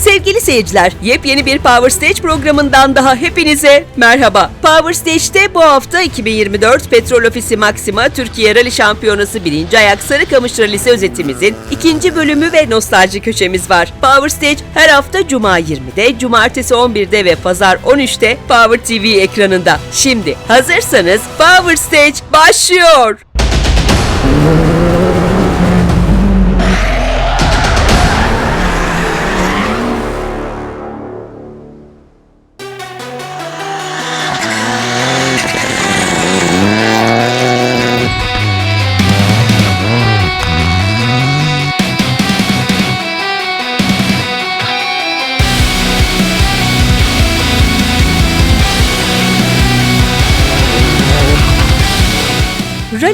Sevgili seyirciler, yepyeni bir Power Stage programından daha hepinize merhaba. Power Stage'te bu hafta 2024 Petrol Ofisi Maxima Türkiye Rally Şampiyonası 1. Ayak Sarıkamış Rallisi özetimizin ikinci bölümü ve nostalji köşemiz var. Power Stage her hafta Cuma 20'de, Cumartesi 11'de ve Pazar 13'te Power TV ekranında. Şimdi hazırsanız Power Stage başlıyor.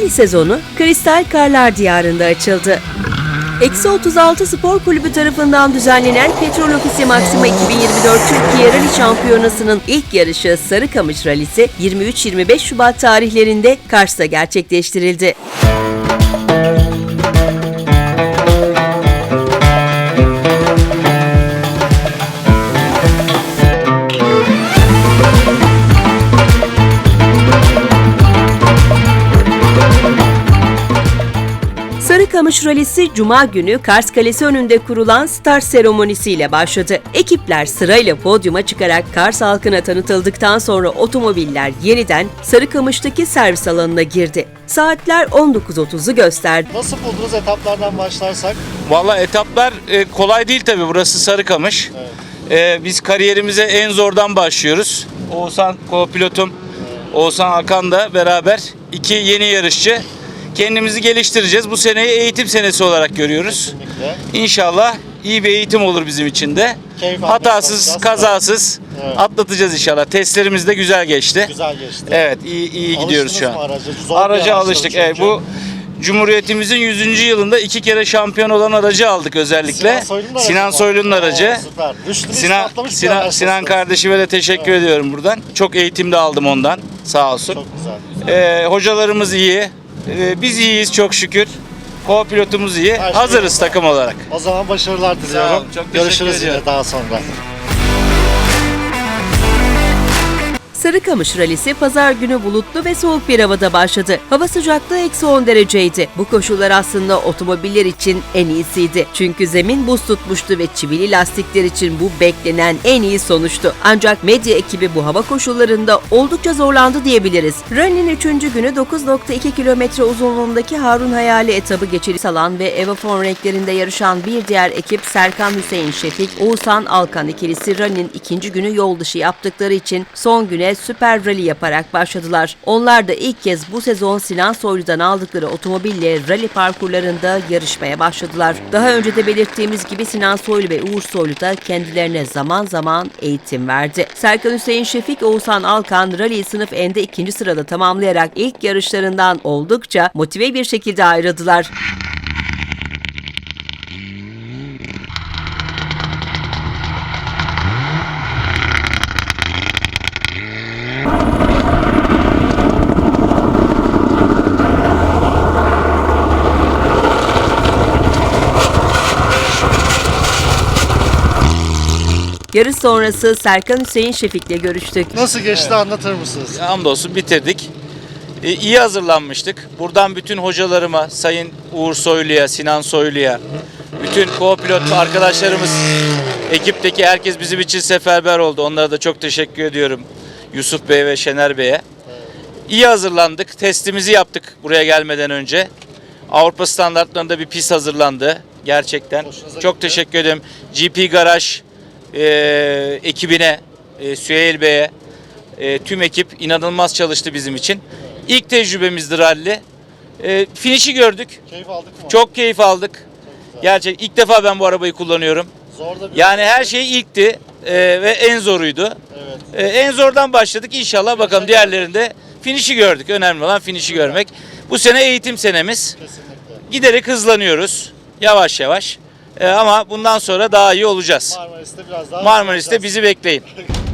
Rally sezonu Kristal Karlar Diyarı'nda açıldı. Eksi 36 Spor Kulübü tarafından düzenlenen Petrol Ofisi Maxima 2024 Türkiye Rally Şampiyonası'nın ilk yarışı Sarıkamış Rallisi 23-25 Şubat tarihlerinde Kars'ta gerçekleştirildi. Sarıkamış Rallisi Cuma günü Kars Kalesi önünde kurulan start seremonisiyle başladı. Ekipler sırayla podyuma çıkarak Kars halkına tanıtıldıktan sonra otomobiller yeniden Sarıkamış'taki servis alanına girdi. Saatler 19.30'u gösterdi. Nasıl buldunuz etaplardan başlarsak? Valla etaplar e, kolay değil tabi burası Sarıkamış. E, biz kariyerimize en zordan başlıyoruz. Oğuzhan co-pilotum, Oğuzhan Hakan da beraber iki yeni yarışçı. Kendimizi geliştireceğiz. Bu seneyi eğitim senesi olarak görüyoruz. Kesinlikle. İnşallah iyi bir eğitim olur bizim için de. Keyif Hatasız, kazasız Evet. atlatacağız inşallah. Testlerimiz de güzel geçti. Güzel geçti. Evet, iyi iyi gidiyoruz Alıştınız şu an. mı araca? Zor alıştık. çünkü. Evet, bu Cumhuriyetimizin 100. yılında iki kere şampiyon olan aracı aldık özellikle. Soylu'nun aracı Sinan? Soylu'nun aracı. Sinan, bir Sinan, Sinan aslında. kardeşime de teşekkür ediyorum buradan. Çok eğitim de aldım ondan. Sağ olsun. Çok güzel. Ee, hocalarımız iyi. Ee, biz iyiyiz çok şükür. Co-pilotumuz iyi. Her şey Hazırız takım olarak. O zaman başarılar diliyorum. olun, çok teşekkür Görüşürüz yine ediyorum. daha sonra. Sarıkamış Rallisi pazar günü bulutlu ve soğuk bir havada başladı. Hava sıcaklığı eksi 10 dereceydi. Bu koşullar aslında otomobiller için en iyisiydi. Çünkü zemin buz tutmuştu ve çivili lastikler için bu beklenen en iyi sonuçtu. Ancak medya ekibi bu hava koşullarında oldukça zorlandı diyebiliriz. Rally'nin 3. günü 9.2 kilometre uzunluğundaki Harun Hayali etabı geçili salan ve Evafon renklerinde yarışan bir diğer ekip Serkan Hüseyin Şefik, Oğuzhan Alkan ikilisi Rally'nin ikinci günü yol dışı yaptıkları için son güne Süper Rally yaparak başladılar. Onlar da ilk kez bu sezon Sinan Soylu'dan aldıkları otomobille rally parkurlarında yarışmaya başladılar. Daha önce de belirttiğimiz gibi Sinan Soylu ve Uğur Soylu da kendilerine zaman zaman eğitim verdi. Serkan Hüseyin Şefik, Oğuzhan Alkan rally sınıf N'de ikinci sırada tamamlayarak ilk yarışlarından oldukça motive bir şekilde ayrıldılar. Yarış sonrası Serkan Hüseyin Şefik'le görüştük. Nasıl geçti anlatır mısınız? Hamdolsun bitirdik. Ee, iyi hazırlanmıştık. Buradan bütün hocalarıma, Sayın Uğur Soylu'ya, Sinan Soylu'ya, bütün co-pilot arkadaşlarımız, ekipteki herkes bizim için seferber oldu. Onlara da çok teşekkür ediyorum. Yusuf Bey ve Şener Bey'e. İyi hazırlandık. Testimizi yaptık buraya gelmeden önce. Avrupa standartlarında bir pist hazırlandı. Gerçekten. Hoşunuza Çok gitti. teşekkür ederim. GP Garaj e, ekibine, e, Süheyl Bey'e, e, tüm ekip inanılmaz çalıştı bizim için. İlk tecrübemizdir ralli. E, finişi gördük. Keyif aldık mı? Çok keyif aldık. Gerçek ilk defa ben bu arabayı kullanıyorum. Zor da bir Yani her şey ilkti e, ve en zoruydu. Evet. E, en zordan başladık. İnşallah bakalım diğerlerinde finişi gördük. Önemli olan finişi görmek. Bu sene eğitim senemiz. Kesinlikle. Giderek hızlanıyoruz. Yavaş yavaş. E, ama bundan sonra daha iyi olacağız. Marmaris'te biraz daha Marmaris'te bizi bekleyin.